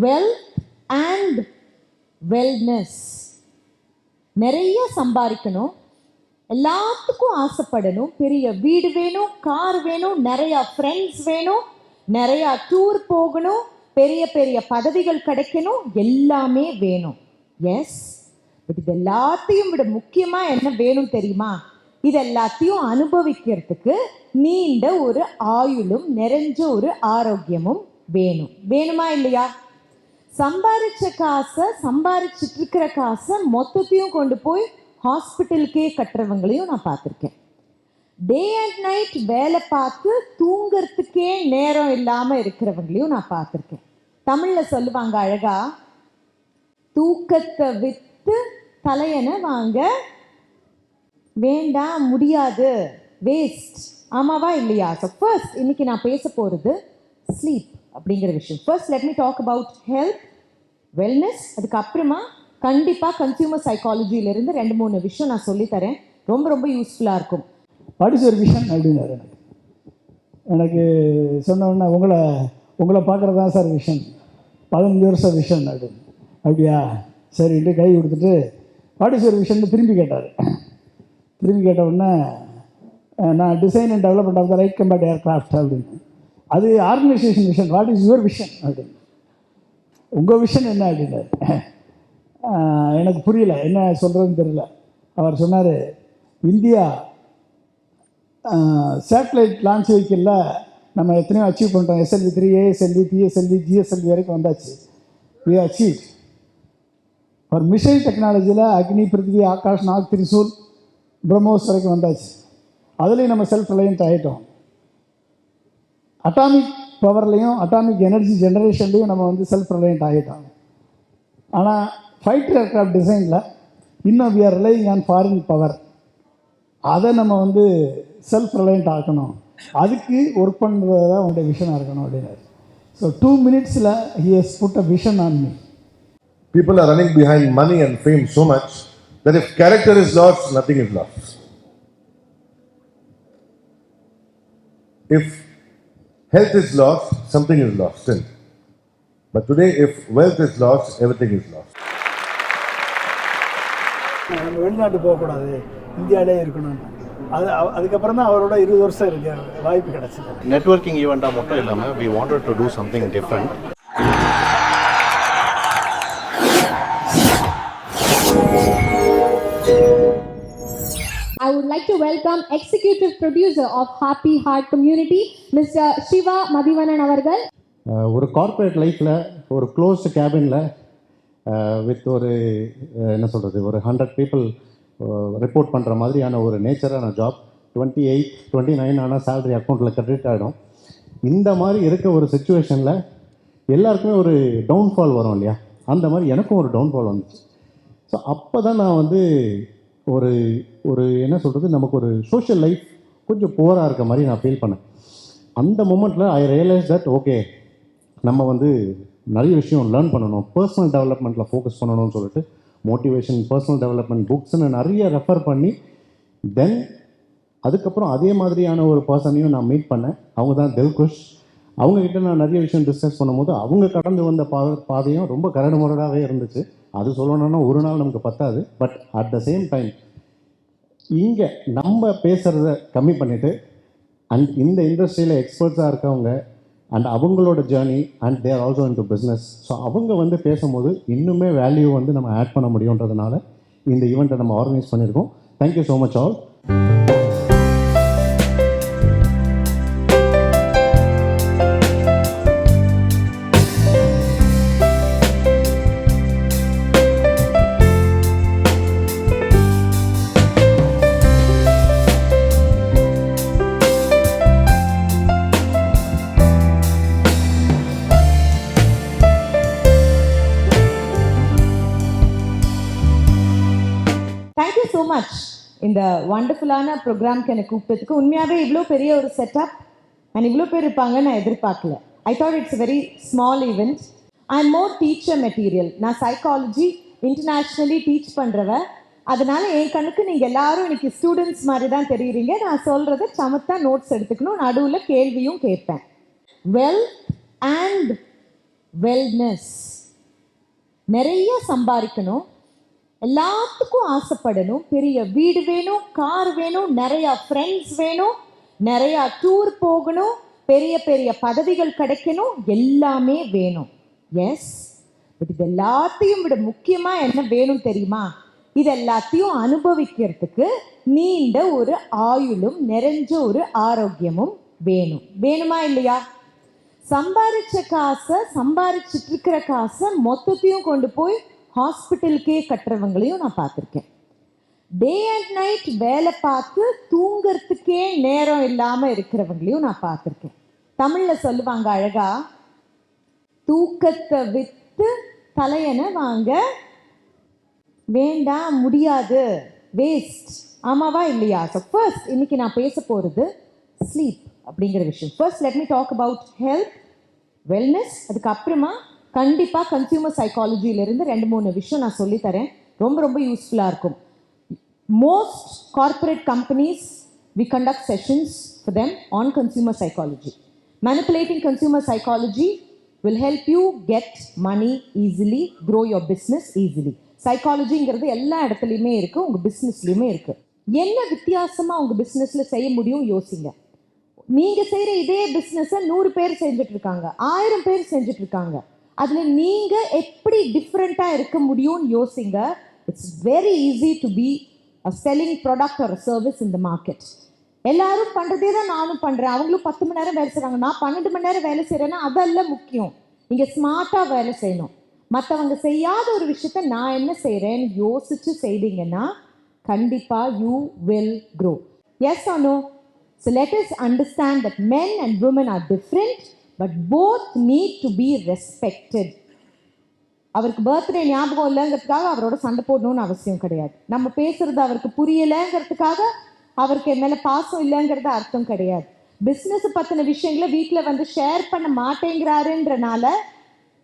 Wealth and wellness நிறைய சம்பாதிக்கணும். எல்லாத்துக்கும் ஆசைப்படணும். பெரிய வீடு வேணும் கார் வேணும் நிறைய ஃப்ரெண்ட்ஸ் வேணும் நிறைய டூர் போகணும் பெரிய பெரிய பதவிகள் கிடைக்கணும் எல்லாமே வேணும். எஸ் பட் இது எல்லாத்தையும் விட முக்கியமா என்ன வேணும் தெரியுமா? இது எல்லாத்தையும் அனுபவிக்கிறதுக்கு நீண்ட ஒரு ஆயுளும் நிறைஞ்ச ஒரு ஆரோக்கியமும் வேணும். வேணுமா இல்லையா? சம்பாரிச்ச காசை சம்பாரிச்சிட்டு இருக்கிற காசை மொத்தத்தையும் கொண்டு போய் ஹாஸ்பிட்டலுக்கே கட்டுறவங்களையும் நான் பார்த்துருக்கேன். டே அண்ட் நைட் வேலை பார்த்து தூங்கிறதுக்கே நேரம் இல்லாம இருக்கிறவங்களையும் நான் பார்த்துருக்கேன். தமிழில் சொல்லுவாங்க அழகா தூக்கத்தை விற்று தலையனை வாங்க வேண்டாம் முடியாது வேஸ்ட் ஆமாவா இல்லையா? ஸோ ஃபர்ஸ்ட் இன்னைக்கு நான் பேச போகிறது ஸ்லீப் அப்படிங்கிற விஷயம். First let me talk about health wellness அதுக்கப்புறமா கண்டிப்பாக கன்சியூமர் சைக்காலஜியிலேருந்து ரெண்டு மூணு விஷயம் நான் சொல்லித்தரேன் ரொம்ப ரொம்ப யூஸ்ஃபுல்லாக இருக்கும். வாட் ஒரு விஷயம் அப்படின்னாரு எனக்கு எனக்கு சொன்ன உங்களை உங்களை பார்க்குறது தான் சார் விஷன் பதினஞ்சு வருஷம் விஷன் அப்படின்னு அப்படியா? சரின்ட்டு கை கொடுத்துட்டு வாட் ஒரு விஷன் திரும்பி கேட்டார். திரும்பி கேட்ட உடனே நான் design and development of the right combat aircraft அப்படின்னு. அது organisation vision what is your vision அப்படின்னு. உங்கள் விஷன் என்ன அப்படின்னாரு எனக்கு புரியல. என்ன சொல்கிறதுன்னு தெரியல. அவர் சொன்னார் இந்தியா சேட்டலைட் லான்ச் வெஹிக்கிளில் நம்ம எத்தனையோ அச்சீவ் பண்ணுறோம் SLV three ASLV PSLV GSLV வரைக்கும் வந்தாச்சு. வி அச்சீவ் அவர் மிஷன் டெக்னாலஜியில் அக்னி பிருத்திவி ஆகாஷ் நாக் திரிசூல் பிரம்மோஸ் வரைக்கும் வந்தாச்சு. அதுலேயும் நம்ம செல்ஃப் ரிலையன்ட் ஆகிட்டோம் அட்டாமிக் பவர்லேயும் அட்டாமிக் எனர்ஜி ஜெனரேஷன்லேயும் நம்ம வந்து செல்ஃப் ரிலையன்ட் ஆகிட்டோம் ஆனால் ஃபைட்டர் ஏர்க்ராஃப்ட் டிசைனில் இன்னும் we are relying on foreign power அதை நம்ம வந்து செல்ஃப் ரிலையண்ட் ஆக்கணும். அதுக்கு ஒர்க் பண்ணுறது தான் உங்களுடைய விஷனாக இருக்கணும் அப்படின்னாரு. ஸோ டூ மினிட்ஸில் he has put a vision on me People are running behind money and fame so much that if character is lost, nothing is lost. If health is lost, something is lost still. But today, if wealth is lost, everything is lost. நம்ம வெளிநாட்டு போகக்கூடாது இந்தியாவிலே இருக்கணும் அது அதுக்கப்புறம் தான் அவரோட இருபது வருஷம் இருக்க வாய்ப்பு கிடச்சிது நெட்வொர்க்கிங் ஈவெண்ட்டாக மட்டும் இல்லாமல் we wanted to do something different welcome executive producer of happy heart community mister Siva Mathivanan அவர்கள். Uh, ஒரு கார்ப்பரேட் லைஃப்பில் ஒரு க்ளோஸ்டு கேபினில் வித் ஒரு uh, என்ன சொல்கிறது ஒரு ஹண்ட்ரட் பீப்புள் ரிப்போர்ட் பண்ணுற மாதிரியான ஒரு நேச்சரான job twenty eight twenty nine ஆனால் சேலரி அக்கௌண்ட்டில் கிரெடிட் ஆகிடும் இந்த மாதிரி இருக்க ஒரு சுச்சுவேஷனில் எல்லாருக்குமே ஒரு டவுன்ஃபால் வரும் இல்லையா? அந்த மாதிரி எனக்கும் ஒரு டவுன்ஃபால் வந்துச்சு. ஸோ அப்போ தான் நான் வந்து ஒரு ஒரு என்ன சொல்கிறது நமக்கு ஒரு சோஷியல் லைஃப் கொஞ்சம் புவராக இருக்க மாதிரி நான் ஃபீல் பண்ணேன். அந்த மூமெண்ட்டில் ஐ ரியலைஸ் தட் ஓகே நம்ம வந்து நிறைய விஷயம் லேர்ன் பண்ணணும். பர்சனல் டெவலப்மெண்ட்டில் ஃபோக்கஸ் பண்ணணும்னு சொல்லிட்டு மோட்டிவேஷன் பர்சனல் டெவலப்மெண்ட் புக்ஸ்னு நிறைய ரெஃபர் பண்ணி தென் அதுக்கப்புறம் அதே மாதிரியான ஒரு பர்சனையும் நான் மீட் பண்ணேன். அவங்க தான் தில்குஷ் அவங்கக்கிட்ட நான் நிறைய விஷயம் டிஸ்கஸ் பண்ணும்போது அவங்க கடந்து வந்த பா பாதையும் ரொம்ப கரடு முரடாகவே இருந்துச்சு. அது சொல்லணும்னா ஒரு நாள் நமக்கு பத்தாது. But at the same time இங்கே நம்ம பேசுகிறத கம்மி பண்ணிவிட்டு அண்ட் இந்த இண்டஸ்ட்ரியில் எக்ஸ்பர்ட்ஸாக இருக்கவங்க அண்ட் அவங்களோட journey and their also into business so அவங்க வந்து பேசும்போது இன்னுமே வேல்யூ வந்து நம்ம ஆட் பண்ண முடியுன்றதுனால இந்த ஈவெண்ட்டை நம்ம ஆர்கனைஸ் பண்ணியிருக்கோம். தேங்க்யூ ஸோ மச் ஆல் இந்த வண்டர்ஃபுல்லான ப்ரோக்ராம்க்கு எனக்கு கூப்பிட்டதுக்கு உண்மையாகவே இவ்வளோ பெரிய ஒரு செட்டப் அண்ட் இவ்வளோ பேர் இருப்பாங்க நான் எதிர்பார்க்கல. I thought it's very small event I am more teacher material நான் சைக்காலஜி இன்டர்நேஷ்னலி டீச் பண்ணுறவ அதனால என் கண்ணுக்கு நீங்கள் எல்லாரும் இன்னைக்கு ஸ்டூடெண்ட்ஸ் மாதிரி தான் தெரியுறீங்க. நான் சொல்கிறத சமத்தா நோட்ஸ் எடுத்துக்கணும். நடுவில் கேள்வியும் கேட்பேன். வெல்த் அண்ட் வெல்னஸ் நிறைய சம்பாதிக்கணும். எல்லாத்துக்கும் ஆசைப்படணும். பெரிய வீடு வேணும் கார் வேணும் நிறைய ஃப்ரெண்ட்ஸ் வேணும் நிறைய டூர் போகணும் பெரிய பெரிய பதவிகள் கிடைக்கணும் எல்லாமே வேணும். எஸ் பட் இது எல்லாத்தையும் விட முக்கியமாக என்ன வேணும் தெரியுமா? இது எல்லாத்தையும் அனுபவிக்கிறதுக்கு நீண்ட ஒரு ஆயுளும் நிறைஞ்ச ஒரு ஆரோக்கியமும் வேணும். வேணுமா இல்லையா? சம்பாரிச்ச காசை சம்பாரிச்சிட்டு இருக்கிற காசை மொத்தத்தையும் கொண்டு போய் ஹாஸ்பிட்டலுக்கே கட்டுறவங்களையும் நான் பார்த்துருக்கேன். டே அண்ட் நைட் வேலை பார்த்து தூங்கிறதுக்கே நேரம் இல்லாமல் இருக்கிறவங்களையும் நான் பார்த்துருக்கேன். தமிழில் சொல்லுவாங்க அழகா தூக்கத்தை விற்று தலையனை வாங்க வேண்டாம் முடியாது வேஸ்ட் ஆமாவா இல்லையா? ஸோ ஃபர்ஸ்ட் இன்னைக்கு நான் பேச போகிறது ஸ்லீப் அப்படிங்கிற விஷயம். First let me talk about health wellness அதுக்கப்புறமா கண்டிப்பாக கன்சியூமர் சைக்காலஜியிலேருந்து ரெண்டு மூணு விஷயம் நான் சொல்லித்தரேன். ரொம்ப ரொம்ப யூஸ்ஃபுல்லாக இருக்கும். Most corporate companies we conduct sessions for them on consumer psychology manipulating consumer psychology will help you get money easily grow your business easily சைக்காலஜிங்கிறது எல்லா இடத்துலையுமே இருக்குது உங்கள் பிஸ்னஸ்லையுமே இருக்குது என்ன வித்தியாசமாக உங்கள் பிஸ்னஸில் செய்ய முடியும் யோசிங்க. நீங்கள் செய்கிற இதே பிஸ்னஸை நூறு பேர் செஞ்சுட்டு இருக்காங்க ஆயிரம் பேர் செஞ்சுட்டு இருக்காங்க. அதில் நீங்கள் எப்படி டிஃப்ரெண்ட்டாக இருக்க முடியும்னு யோசிங்க. It's very easy to be a selling product ஒரு சர்வீஸ் இந்த மார்க்கெட் எல்லாரும் பண்ணுறதே தான் நானும் பண்ணுறேன் அவங்களும் பத்து மணி நேரம் வேலை செய்கிறாங்க நான் பன்னெண்டு மணி நேரம் வேலை செய்கிறேன்னா அதெல்லாம் முக்கியம். நீங்கள் ஸ்மார்ட்டாக வேலை செய்யணும். மற்றவங்க செய்யாத ஒரு விஷயத்த நான் என்ன செய்கிறேன்னு யோசிச்சு செய்தீங்கன்னா கண்டிப்பாக யூ வில் க்ரோ எஸ் அனு so let us understand that men and women are different but both need to be respected அவருக்கு பர்த்டே ஞாபகம் இல்லைங்கிறதுக்காக அவரோட சண்டை போடணும்னு அவசியம் கிடையாது. நம்ம பேசுறது அவருக்கு புரியலைங்கிறதுக்காக அவருக்கு என் மேலே பாசம் இல்லைங்கிறது அர்த்தம் கிடையாது. பிஸ்னஸ் பற்றின விஷயங்களை வீட்டில் வந்து ஷேர் பண்ண மாட்டேங்கிறாருன்றனால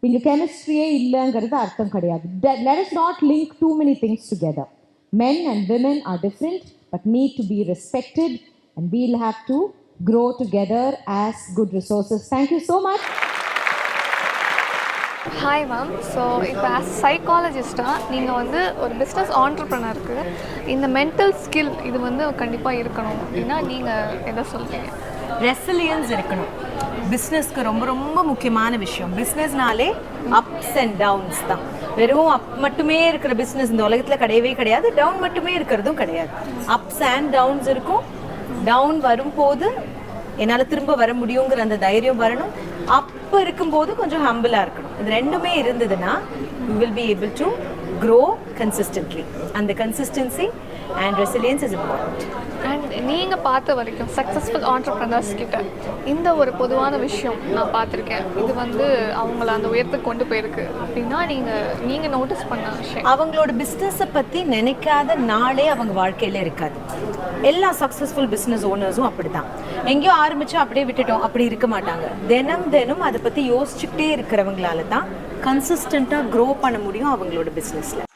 இங்கே கெமிஸ்ட்ரியே இல்லைங்கிறது அர்த்தம் கிடையாது. Let us not link too many things together men and women are different but need to be respected and we'll have to grow together as good resources. Thank you so much. Hi ma'am so இப்போ as சைக்காலஜிஸ்ட்டாக நீங்கள் வந்து ஒரு business ஆண்டர்ப்ரனருக்கு இந்த mental skill இது வந்து கண்டிப்பாக இருக்கணும் அப்படின்னா நீங்கள் எதை சொல்றீங்க? ரெசிலியன்ஸ் இருக்கணும். பிஸ்னஸ்க்கு ரொம்ப ரொம்ப முக்கியமான விஷயம். பிஸ்னஸ்னாலே அப்ஸ் அண்ட் டவுன்ஸ் தான். வெறும் அப் மட்டுமே இருக்கிற பிஸ்னஸ் இந்த உலகத்தில் கிடையவே கிடையாது. டவுன் மட்டுமே இருக்கிறதும் கிடையாது. அப்ஸ் அண்ட் டவுன்ஸ் இருக்கும். டவுன் வரும்போது என்னால் திரும்ப வர முடியுங்கிற அந்த தைரியம் வரணும். அப்போ இருக்கும்போது கொஞ்சம் ஹம்பிளாக இருக்கணும். இது ரெண்டுமே இருந்ததுன்னா you will be able to grow consistently அந்த consistency and resilience is important and நீங்கள் பார்த்த வரைக்கும் சக்ஸஸ்ஃபுல் ஆண்டர்ப்ரனர்ஸ் கிட்ட இந்த ஒரு பொதுவான விஷயம் நான் பார்த்துருக்கேன். இது வந்து அவங்கள அந்த உயரத்துக்கு கொண்டு போயிருக்கு. அப்படின்னா நீங்கள் நீங்கள் நோட்டீஸ் பண்ண விஷயம். அவங்களோட பிஸ்னஸை பற்றி நினைக்காத நாளே அவங்க வாழ்க்கையில் இருக்காது. எல்லா சக்ஸஸ்ஃபுல் பிஸ்னஸ் ஓனர்ஸும் அப்படி தான் எங்கேயோ ஆரம்பிச்சு அப்படியே விட்டுட்டோம் அப்படி இருக்க மாட்டாங்க. தினம் தினம் அதை பற்றி யோசிச்சுக்கிட்டே இருக்கிறவங்களால தான் கன்சிஸ்டண்ட்டாக க்ரோ பண்ண முடியும் அவங்களோட பிஸ்னஸில்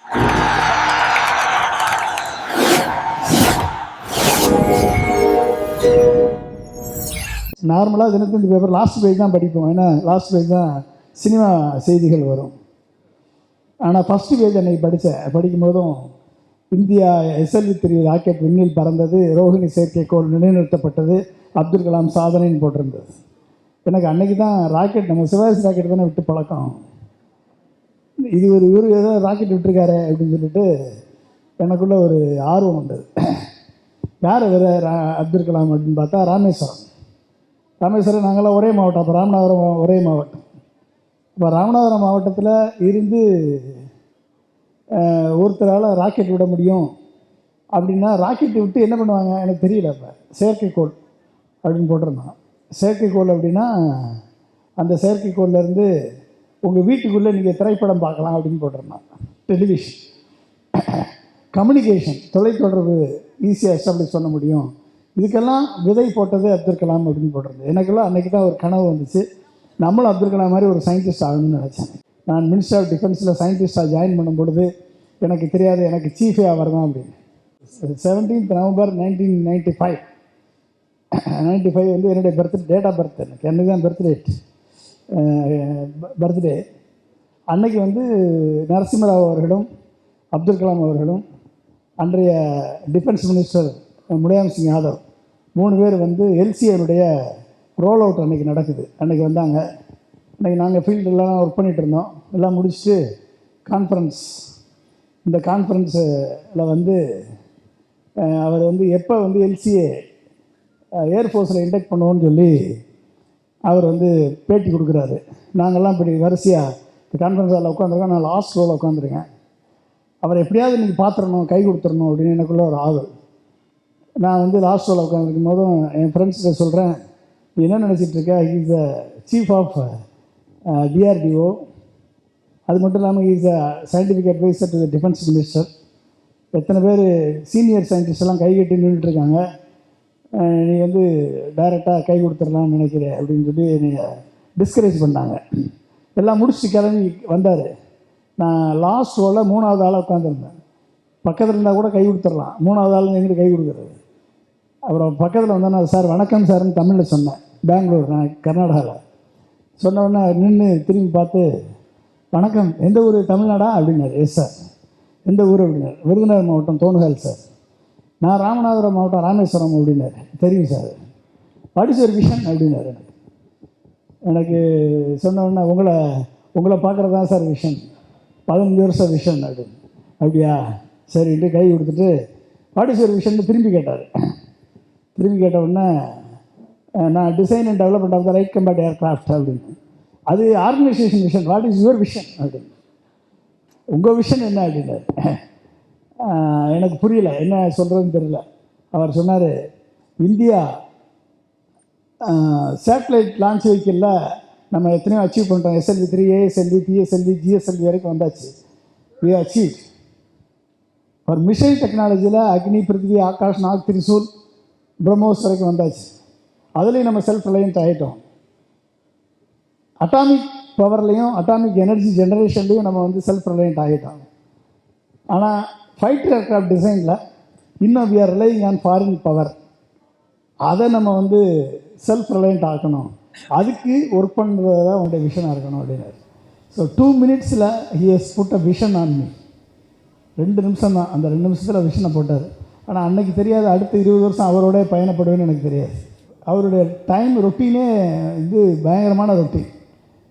நார்மலாக தினத்தந்தி பேப்பர் லாஸ்ட் பேஜ் தான் படிப்போம். ஏன்னா லாஸ்ட் பேஜ் தான் சினிமா செய்திகள் வரும். ஆனால் ஃபஸ்ட்டு பேஜ் அன்னைக்கு படித்தேன். படிக்கும்போதும் இந்தியா எஸ்எல்வி த்ரீ ராக்கெட் விண்ணில் பறந்தது ரோஹிணி செயற்கைக்கோள் நிலைநிறுத்தப்பட்டது அப்துல் கலாம் சாதனைன்னு போட்டிருந்தது. எனக்கு அன்னைக்கு தான் ராக்கெட் நம்ம சிவாஜி ராக்கெட் தானே விட்டு பழக்கம். இது ஒரு இவர் ஏதோ ராக்கெட் விட்டுருக்காரு அப்படின்னு சொல்லிட்டு எனக்குள்ள ஒரு ஆர்வம் உண்டு. யார் வேறு அப்துல் கலாம் அப்படின்னு பார்த்தா ராமேஸ்வரம். ராமேஸ்வரம் நாங்களாம் ஒரே மாவட்டம். அப்போ ராமநாதபுரம் ஒரே மாவட்டம். இப்போ ராமநாதபுரம் மாவட்டத்தில் இருந்து ஒருத்தரால் ராக்கெட் விட முடியும். அப்படின்னா ராக்கெட் விட்டு என்ன பண்ணுவாங்க? எனக்கு தெரியல இப்போ செயற்கைக்கோள் அப்படின்னு போட்டிருந்தான் செயற்கைக்கோள் அப்படின்னா அந்த செயற்கைக்கோள்லேருந்து உங்கள் வீட்டுக்குள்ளே நீங்கள் திரைப்படம் பார்க்கலாம் அப்படின்னு போட்டிருந்தான் டெலிவிஷன். கம்யூனிகேஷன் தொலைத்தொடர்பு ஈஸியாக எஸ்டாப்ளிஷ் பண்ண முடியும். இதுக்கெல்லாம் விதை போட்டது அப்துல் கலாம் அப்படின்னு போட்டிருந்தது. எனக்கெல்லாம் அன்றைக்கி தான் ஒரு கனவு வந்துச்சு. நம்மளும் அப்துல் கலாம் மாதிரி ஒரு சயின்டிஸ்ட் ஆகணும்னு நினச்சேன். நான் மினிஸ்டர் ஆஃப் டிஃபென்ஸில் சயின்டிஸ்டாக ஜாயின் பண்ணும் பொழுது எனக்கு தெரியாது எனக்கு சீஃபே அவர் தான் அப்படின்னு. Seventeenth November nineteen ninety five ninety five வந்து என்னுடைய பர்த் டேட் ஆஃப் பர்த் எனக்கு. என்னது தான் பர்த் பர்த்டே அன்னைக்கு வந்து நரசிம்மராவ் அவர்களும் அப்துல் கலாம் அவர்களும் அன்றைய டிஃபென்ஸ் மினிஸ்டர் முலாயம் சிங் யாதவ் மூணு பேர் வந்து எல்சிஆருடைய ரோல் அவுட் அன்றைக்கி நடக்குது. அன்றைக்கி வந்தாங்க. அன்றைக்கி நாங்கள் ஃபீல்டெல்லாம் ஒர்க் பண்ணிகிட்டு இருந்தோம். எல்லாம் முடிச்சுட்டு கான்ஃபரன்ஸ் இந்த கான்ஃபரன்ஸில் வந்து அவர் வந்து எப்போ வந்து எல்சிஏ ஏர்ஃபோர்ஸில் இன்டெக்ட் பண்ணுவோன்னு சொல்லி அவர் வந்து பேட்டி கொடுக்குறாரு. நாங்கள்லாம் இப்படி வரிசையாக கான்ஃபரன்ஸ் ஹாலில் உட்காந்துருக்கோம் நான் லாஸ்ட் ரோவில் உட்காந்துருக்கேன் அவர் எப்படியாவது நீங்கள் பார்த்துடணும் கை கொடுத்துடணும் அப்படின்னு எனக்குள்ள ஒரு ஆவல். நான் வந்து லாஸ்ட் ரோவில் உட்காந்துருக்கும் போதும் என் ஃப்ரெண்ட்ஸ்கிட்ட சொல்கிறேன் நீ என்ன நினச்சிட்டு இருக்க? Is the chief of DRDO அது மட்டும் இல்லாமல் is a scientific advisor to the defence minister எத்தனை பேர் சீனியர் சயின்டிஸ்ட் எல்லாம் கைகட்டி நின்றுட்டு இருக்காங்க. நீ வந்து டைரெக்டாக கை கொடுத்துடலாம்னு நினைக்கிற அப்படின்னு சொல்லி என்னை டிஸ்கரேஜ் பண்ணாங்க எல்லாம் முடிச்சுட்டு கிளம்பி வந்தார். நான் லாஸ்ட் ரோவில் மூணாவது ஆளாக உட்காந்துருந்தேன் பக்கத்தில் இருந்தால் கூட கை கொடுத்துடலாம். மூணாவது ஆள் எங்கிட்ட கை கொடுக்குறது. அப்புறம் பக்கத்தில் வந்தோன்னா சார் வணக்கம் சார்னு தமிழில் சொன்னேன் பெங்களூர் நான் கர்நாடகாவில் சொன்னோடனே நின்று திரும்பி பார்த்து வணக்கம் எந்த ஊர் தமிழ்நாடா? அப்படின்னாரு. Yes sir. எந்த ஊர்? அப்படின்னாரு. விருதுநகர் மாவட்டம் தோணுகால் சார். நான் ராமநாதபுரம் மாவட்டம் ராமேஸ்வரம் அப்படின்னாரு. தெரியும் சார். படிச்ச ஒரு விஷன் அப்படின்னாரு. எனக்கு சொன்னோடனே உங்களை உங்களை பார்க்குறது தான் சார் விஷன் பதினஞ்சு வருஷம் விஷன் அப்படின்னு அப்படியா? சரின்ட்டு கை கொடுத்துட்டு படிச்ச விஷன் திரும்பி கேட்டார். திரும்பி கேட்ட உடனே நான் design and development of the right combat aircraft அப்படின்னு. அது organisation vision what is your vision அப்படின்னு. உங்கள் விஷன் என்ன? அப்படின்னாரு. எனக்கு புரியல. என்ன சொல்கிறதுன்னு தெரியல. அவர் சொன்னார் இந்தியா சேட்டலைட் லான்ச் வெஹிக்கிளில் நம்ம எத்தனையோ அச்சீவ் பண்ணிட்டோம். SLV three ASLV PSLV GSLV வரைக்கும் வந்தாச்சு. வி அச்சீவ் ஒரு மிஷைல் டெக்னாலஜியில் அக்னி பிருத்வி ஆகாஷ் நாக் திரிசூல் பிரம்மோஸ் வரைக்கும் வந்தாச்சு. அதுலேயும் நம்ம செல்ஃப் ரிலையன்ட் ஆகிட்டோம் அட்டாமிக் பவர்லேயும் அட்டாமிக் எனர்ஜி ஜெனரேஷன்லேயும் நம்ம வந்து செல்ஃப் ரிலையன்ட் ஆகிட்டோம் ஆனால் ஃபைட்டர் ஏர்க்ராஃப்ட் டிசைனில் இன்னும் we are relying on foreign power அதை நம்ம வந்து செல்ஃப் ரிலையன்ட் ஆக்கணும். அதுக்கு ஒர்க் பண்ணுறது தான் உங்களுடைய விஷனாக இருக்கணும் அப்படின்னாரு. ஸோ டூ மினிட்ஸில் he has put a vision on me ரெண்டு நிமிஷம் தான் அந்த ரெண்டு நிமிஷத்தில் விஷனை போட்டார். ஆனால் அன்றைக்கி தெரியாது. அடுத்த இருபது வருஷம் அவரோட பயணப்படுவேன்னு எனக்கு தெரியாது. அவருடைய டைம் ரொட்டீனே இது பயங்கரமான ரொட்டீன்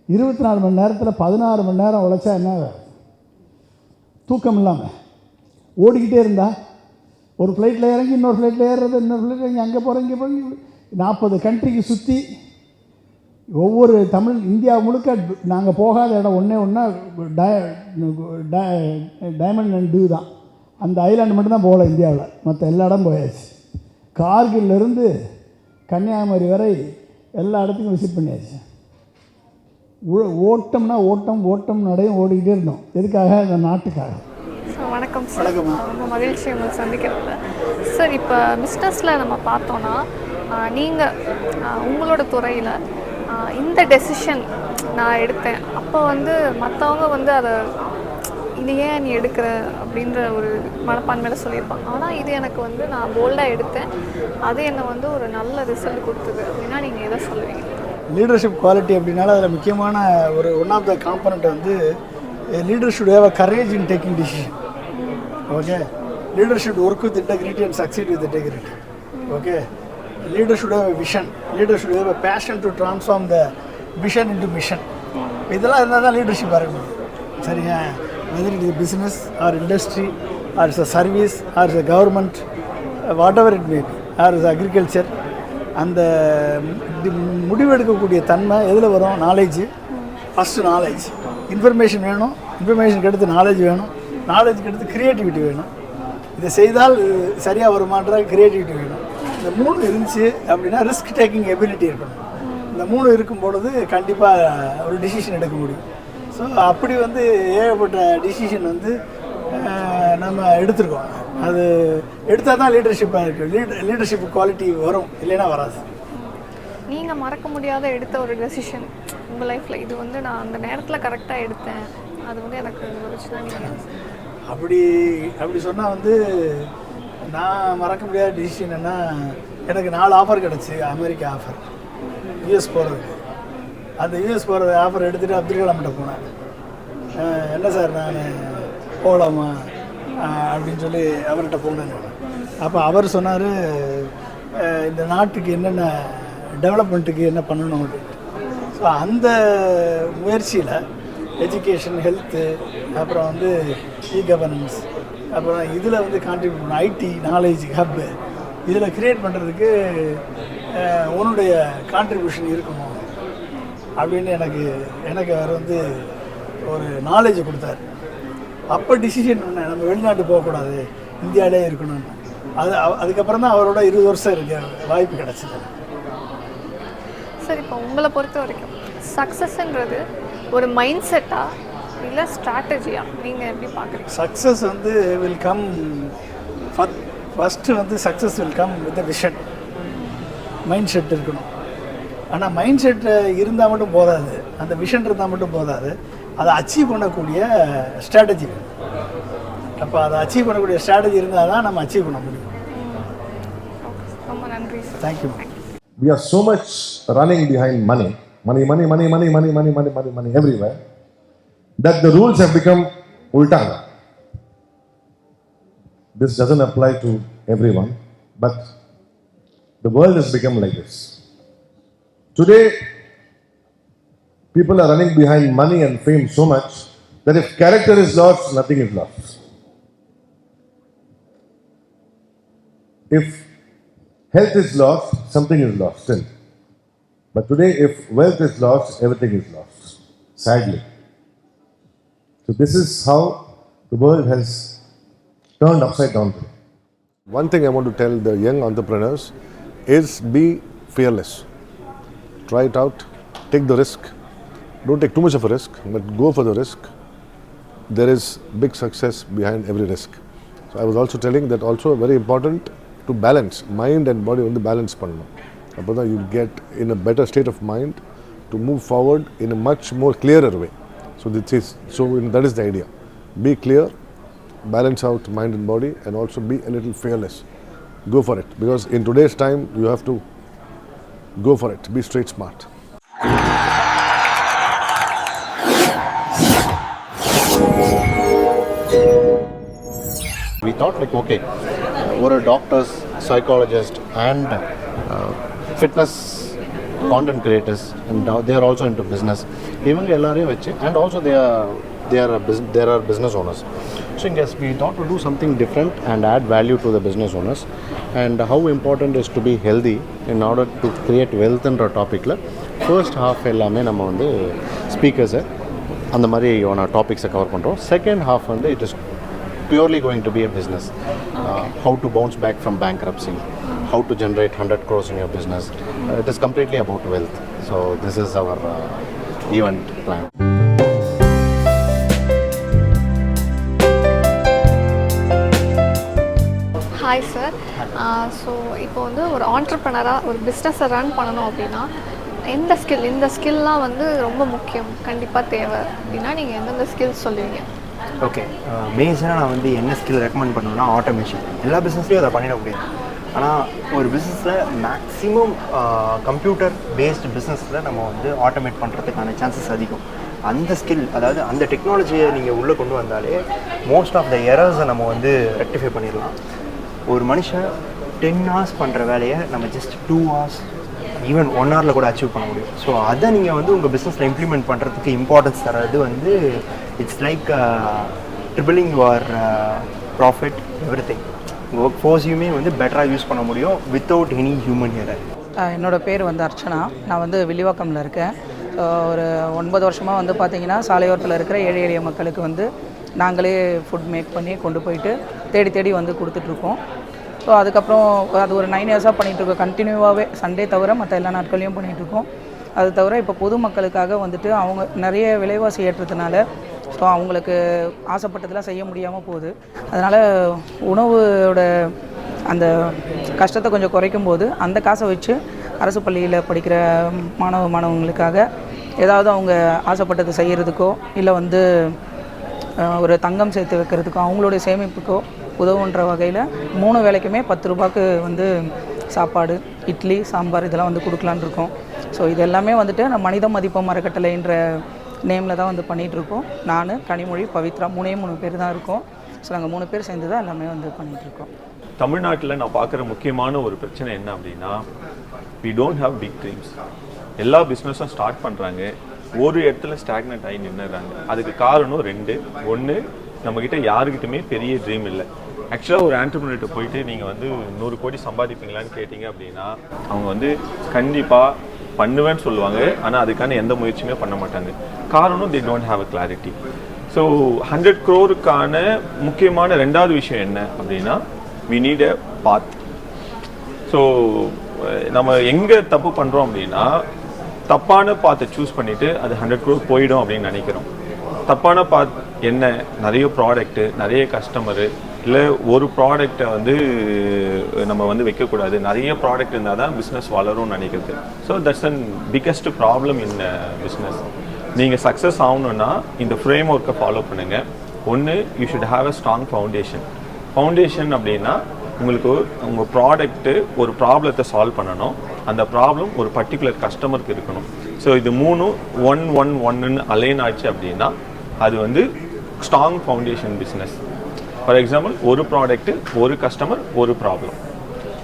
இருபத்தி நாலு மணி நேரத்தில் பதினாறு மணி நேரம் உழைச்சா என்ன? தூக்கம் இல்லாமல் ஓடிக்கிட்டே இருந்தா. ஒரு ஃப்ளைட்டில் இறங்கி இன்னொரு ஃப்ளைட்டில் ஏறுறது இன்னொரு ஃப்ளைட்டில் இங்கே அங்கே போகிறோம் இங்கே போகிறேன் நாற்பது கண்ட்ரிக்கு சுற்றி ஒவ்வொரு தமிழ் இந்தியா முழுக்க நாங்கள் போகாத இடம் ஒன்றே ஒன்றா டைமண்ட் அண்ட் டியூ தான். அந்த ஐலாண்டு மட்டும்தான் போகல இந்தியாவில். மற்ற எல்லா இடம் போயாச்சு. கார்கில்லேருந்து கன்னியாகுமரி வரை எல்லா இடத்துக்கும் விசிட் பண்ணியாச்சு. ஓட்டம்னா ஓட்டம் ஓட்டம் நடையும் ஓடிக்கிட்டே இருந்தோம். எதுக்காக? இந்த நாட்டுக்காக. வணக்கம் சார். ரொம்ப மகிழ்ச்சி உங்களை சந்திக்கிறதுல. சார் இப்போ பிஸ்னஸில் நம்ம பார்த்தோன்னா நீங்கள் உங்களோட துறையில் இந்த டெசிஷன் நான் எடுத்தேன். அப்போ வந்து மற்றவங்க வந்து அதை இது ஏன் நீ எடுக்கிற அப்படின்ற ஒரு மனப்பான்மையில் சொல்லியிருப்பாங்க. ஆனால் இது எனக்கு வந்து நான் போல்டாக எடுத்தேன். அது என்னை வந்து ஒரு நல்ல ரிசல்ட் கொடுத்தது அப்படின்னா நீங்கள் எதை சொல்லுவீங்க? லீடர்ஷிப் குவாலிட்டி அப்படின்னால அதில் முக்கியமான ஒரு ஒன் ஆஃப் த காம்பனண்ட் வந்து leader should have a courage in taking decision okay leader should work with integrity and succeed with integrity okay leader should have a vision leader should have a passion to transform the vision into mission இதெல்லாம் இருந்தால் தான் leadership வர முடியும். சரிங்க whether it is business or industry or is a service or is a government whatever it may be, or is agriculture அந்த முடிவெடுக்கக்கூடிய தன்மை எதில் வரும்? நாலேஜ் ஃபஸ்ட்டு நாலேஜ் இன்ஃபர்மேஷன் வேணும். இன்ஃபர்மேஷன் கெடுத்து நாலேஜ் வேணும். நாலேஜுக்கு கெடுத்து க்ரியேட்டிவிட்டி வேணும். இதை செய்தால் சரியாக வருமான்ற க்ரியேட்டிவிட்டி வேணும். இந்த மூணு இருந்துச்சு அப்படின்னா ரிஸ்க் டேக்கிங் எபிலிட்டி இருக்கணும். இந்த மூணு இருக்கும் பொழுது கண்டிப்பாக ஒரு டிசிஷன் எடுக்க முடியும். ஸோ அப்படி வந்து ஏகப்பட்ட டிசிஷன் வந்து நம்ம எடுத்திருக்கோம். அது எடுத்தால் தான் லீடர்ஷிப்பாக இருக்குது லீட் லீடர்ஷிப் குவாலிட்டி வரும் இல்லைன்னா வராது. நீங்கள் மறக்க முடியாத எடுத்த ஒரு டெசிஷன் உங்கள் லைஃப்பில் இது வந்து நான் அந்த நேரத்தில் கரெக்டாக எடுத்தேன். அது வந்து எனக்கு ஒரு அப்படி அப்படி சொன்னால் வந்து நான் மறக்க முடியாத டிசிஷன் என்ன எனக்கு நாலு ஆஃபர் கிடச்சி அமெரிக்கா ஆஃபர் யூஎஸ் போகிறதுக்கு அந்த யூஎஸ் போகிறது ஆஃபர் எடுத்துகிட்டு அப்துல் கலாம்கிட்ட போனேன். என்ன சார் நான்? போகலாமா அப்படின்னு சொல்லி அவர்கிட்ட போனேன். அப்போ அவர் சொன்னார் இந்த நாட்டுக்கு என்னென்ன டெவலப்மெண்ட்டுக்கு என்ன பண்ணணும் அப்படின்ட்டு ஸோ அந்த முயற்சியில் எஜுகேஷன் ஹெல்த்து அப்புறம் வந்து இ கவர்னன்ஸ் அப்புறம் இதில் வந்து கான்ட்ரிபியூட் பண்ணணும். ஐடி நாலேஜ் ஹப்பு இதில் க்ரியேட் பண்ணுறதுக்கு உன்னுடைய கான்ட்ரிபியூஷன் இருக்கணும் அப்படின்னு எனக்கு எனக்கு அவர் வந்து ஒரு நாலேஜ் கொடுத்தாரு. அப்போ டிசிஷன் பண்ணேன் நம்ம வெளிநாட்டு போகக்கூடாது இந்தியாவிலே இருக்கணும்னு. அது அதுக்கப்புறம் தான் அவரோட இருபது வருஷம் இருக்க வாய்ப்பு கிடச்சிது. சார் இப்போ உங்களை பொறுத்த வரைக்கும் சக்ஸஸ்ன்றது ஒரு மைண்ட் செட்டா இல்லை ஸ்ட்ராட்டஜியா நீங்கள் எப்படி பார்க்குறீங்க சக்ஸஸ் வந்து வில் கம் ஃபஸ்ட்டு வந்து success will come with vision mindset இருக்கணும். ஆனால் மைண்ட் செட் இருந்தால் மட்டும் போதாது அந்த விஷன் இருந்தால் மட்டும் போதாது அதை அச்சீவ் பண்ணக்கூடிய ஸ்ட்ராட்டஜி அப்போ அதை அச்சீவ் பண்ணக்கூடிய ஸ்ட்ராட்டஜி இருந்தால் தான் நம்ம அச்சீவ் பண்ண முடியும் ரொம்ப நன்றி sir thank you We are so much running behind money, money, money, money, money, money, money, money, money, money everywhere, that the rules have become ultang. This doesn't apply to everyone, but the world has become like this. Today, people are running behind money and fame so much that if character is lost, nothing is lost. If health is lost, something is lost still. But today, if wealth is lost, everything is lost, sadly. So, this is how the world has turned upside down. One thing I want to tell the young entrepreneurs is be fearless try it out, take the risk. Don't take too much of a risk, but go for the risk. There is big success behind every risk. So I was also telling that also very important to balance mind and body on the balance panna. Appada you get in a better state of mind to move forward in a much more clearer way. So this is so that is the idea. Be clear, balance out mind and body, and also be a little fearless. Go for it because in today's time you have to go for it. Be straight smart. We thought like okay, we're a doctors, psychologists, and uh, fitness content creators, and now they are also into business. Even LRA and also they are they are there are business owners approaching us, we thought to do something different and add value to the business owners. And how important is to be healthy in order to create wealth என்ற டாப்பிக்கில் topic? Half எல்லாமே நம்ம வந்து the அந்த மாதிரியான டாபிக்ஸை topics பண்ணுறோம் second half வந்து it is purely going to be a business how to bounce back from bankruptcy how to generate 100 crores in your business. Uh, it is completely about wealth. So this is our uh, event plan. So இப்போ வந்து ஒரு ஆண்டர்பனராக ஒரு பிஸ்னஸை run பண்ணணும் அப்படின்னா எந்த skill இந்த ஸ்கில்லாம் வந்து ரொம்ப முக்கியம் கண்டிப்பாக தேவை அப்படின்னா நீங்கள் எந்தெந்த ஸ்கில்ஸ் சொல்லுவீங்க? ஓகே மேஜராக நான் வந்து என்ன ஸ்கில் ரெக்கமெண்ட் பண்ணுவேன்னா ஆட்டோமேஷன் எல்லா பிஸ்னஸ்லையும் அதை பண்ணிட முடியாது. ஆனால் ஒரு பிஸ்னஸில் மேக்ஸிமம் கம்ப்யூட்டர் பேஸ்டு பிஸ்னஸில் நம்ம வந்து ஆட்டோமேட் பண்ணுறதுக்கான சான்சஸ் அதிகம். அந்த ஸ்கில் அதாவது அந்த டெக்னாலஜியை நீங்கள் உள்ளே கொண்டு வந்தாலே மோஸ்ட் ஆஃப் த எரர்ஸை நம்ம வந்து ரெக்டிஃபை பண்ணிடலாம். ஒரு மனுஷன் டென் ஹவர்ஸ் பண்ணுற வேலையை நம்ம just two hours even one ஹவரில் கூட அச்சீவ் பண்ண முடியும். ஸோ அதை நீங்கள் வந்து உங்கள் பிஸ்னஸில் இம்ப்ளிமெண்ட் பண்ணுறதுக்கு இம்பார்ட்டன்ஸ் தர்றது வந்து it's like tripling your profit everything உங்கள் ஒர்க் ஃபோர்ஸையுமே வந்து பெட்டராக யூஸ் பண்ண முடியும் வித்தவுட் எனி ஹியூமன் ஹியர் என்னோட பேர் வந்து அர்ச்சனா. நான் வந்து வில்லிவாக்கமில் இருக்கேன். ஒரு ஒன்பது வருஷமாக வந்து பார்த்தீங்கன்னா சாலையோரத்தில் இருக்கிற ஏழை எளிய மக்களுக்கு வந்து நாங்களே ஃபுட் மேக் பண்ணி கொண்டு போயிட்டு தேடி தேடி வந்து கொடுத்துட்ருக்கோம் ஸோ அதுக்கப்புறம் அது ஒரு நைன் இயர்ஸாக பண்ணிகிட்ருக்கோம் கண்டினியூவாகவே சண்டே தவிர மற்ற எல்லா நாட்களையும் பண்ணிகிட்ருக்கோம் அது தவிர இப்போ பொதுமக்களுக்காக வந்துட்டு அவங்க நிறைய விலைவாசி ஏற்றதுனால ஸோ அவங்களுக்கு ஆசைப்பட்டதெல்லாம் செய்ய முடியாமல் போகுது. அதனால் உணவோட அந்த கஷ்டத்தை கொஞ்சம் குறைக்கும் போது அந்த காசை வச்சு அரசு பள்ளியில் படிக்கிற மாணவ மாணவங்களுக்காக ஏதாவது அவங்க ஆசைப்பட்டது செய்கிறதுக்கோ இல்லை வந்து ஒரு தங்கம் சேர்த்து வைக்கிறதுக்கோ அவங்களுடைய சேமிப்புக்கோ உதவுன்ற வகையில் மூணு வேளைக்குமே பத்து ரூபாய்க்கு வந்து சாப்பாடு இட்லி சாம்பார் இதெல்லாம் வந்து கொடுக்கலான்னு இருக்கோம். ஸோ இது எல்லாமே வந்துட்டு நம்ம மனித மதிப்பம் அறக்கட்டளைன்ற நேமில் தான் வந்து பண்ணிகிட்ருக்கோம் நான் கனிமொழி பவித்ரா மூணே மூணு பேர் தான் இருக்கோம். ஸோ நாங்கள் மூணு பேர் சேர்ந்து தான் எல்லாமே வந்து பண்ணிகிட்ருக்கோம் தமிழ்நாட்டில் நான் பார்க்குற முக்கியமான ஒரு பிரச்சனை என்ன அப்படின்னா we don't have big dreams எல்லா பிஸ்னஸும் ஸ்டார்ட் பண்ணுறாங்க ஒரு இடத்துல ஸ்டாக்னட் ஆகி நின்றுறாங்க அதுக்கு காரணம் ரெண்டு. ஒன்று நம்மக்கிட்ட யாருக்கிட்டுமே பெரிய ட்ரீம் இல்லை. ஆக்சுவலாக ஒரு ஆண்டர்பிரினர்கிட்ட போயிட்டு நீங்கள் வந்து நூறு கோடி சம்பாதிப்பீங்களான்னு கேட்டிங்க அப்படின்னா அவங்க வந்து கண்டிப்பாக பண்ணுவேன்னு சொல்லுவாங்க. ஆனால் அதுக்கான எந்த முயற்சியுமே பண்ண மாட்டாங்க. காரணம் they don't have a clarity so hundred க்ரோருக்கான முக்கியமான ரெண்டாவது விஷயம் என்ன அப்படின்னா we need a path so நம்ம எங்கே தப்பு பண்ணுறோம் அப்படின்னா தப்பான பாத்தை சூஸ் பண்ணிவிட்டு அது ஹண்ட்ரட் க்ரோர் போயிடும் அப்படின்னு நினைக்கிறோம். தப்பான பாத் என்ன நிறைய ப்ராடக்ட்டு நிறைய கஸ்டமரு இல்லை ஒரு ப்ராடக்டை வந்து நம்ம வந்து வைக்கக்கூடாது. நிறைய ப்ராடக்ட் இருந்தால் தான் பிஸ்னஸ் வளரும்னு நினைக்கிறது. So that's an biggest problem in business நீங்கள் சக்ஸஸ் ஆகணுன்னா இந்த ஃப்ரேம் ஒர்க்கை ஃபாலோ பண்ணுங்கள் ஒன்று you should have a strong foundation foundation அப்படின்னா உங்களுக்கு உங்கள் ப்ராடக்ட்டு ஒரு ப்ராப்ளத்தை சால்வ் பண்ணணும். அந்த ப்ராப்ளம் ஒரு பர்டிகுலர் கஸ்டமருக்கு இருக்கணும். ஸோ இது மூணும் ஒன் ஒன் ஒன்னுன்னு அலைன் ஆச்சு அப்படின்னா அது வந்து strong foundation business for example ஒரு ப்ராடக்ட்டு ஒரு கஸ்டமர் ஒரு ப்ராப்ளம்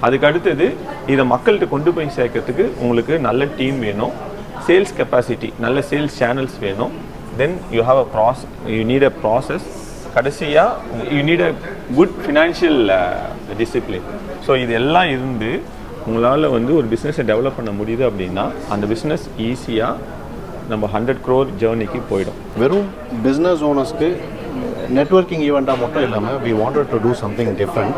அதுக்கு அடுத்தது இதை மக்கள்கிட்ட கொண்டு போய் சேர்க்கறதுக்கு உங்களுக்கு நல்ல டீம் வேணும். சேல்ஸ் கெப்பாசிட்டி நல்ல சேல்ஸ் சேனல்ஸ் வேணும். Then you have a pros you need a process கடைசியாக you need a good financial discipline so இது எல்லாம் இருந்து உங்களால் வந்து ஒரு பிஸ்னஸை டெவலப் பண்ண முடியுது அப்படின்னா அந்த பிஸ்னஸ் ஈஸியாக நம்ம ஹண்ட்ரட் க்ரோர் ஜேர்னிக்கு போயிடும். வெறும் பிஸ்னஸ் ஓனர்ஸ்க்கு நெட்வொர்க்கிங் ஈவெண்ட்டாக மட்டும் இல்லாமல் we wanted to do something different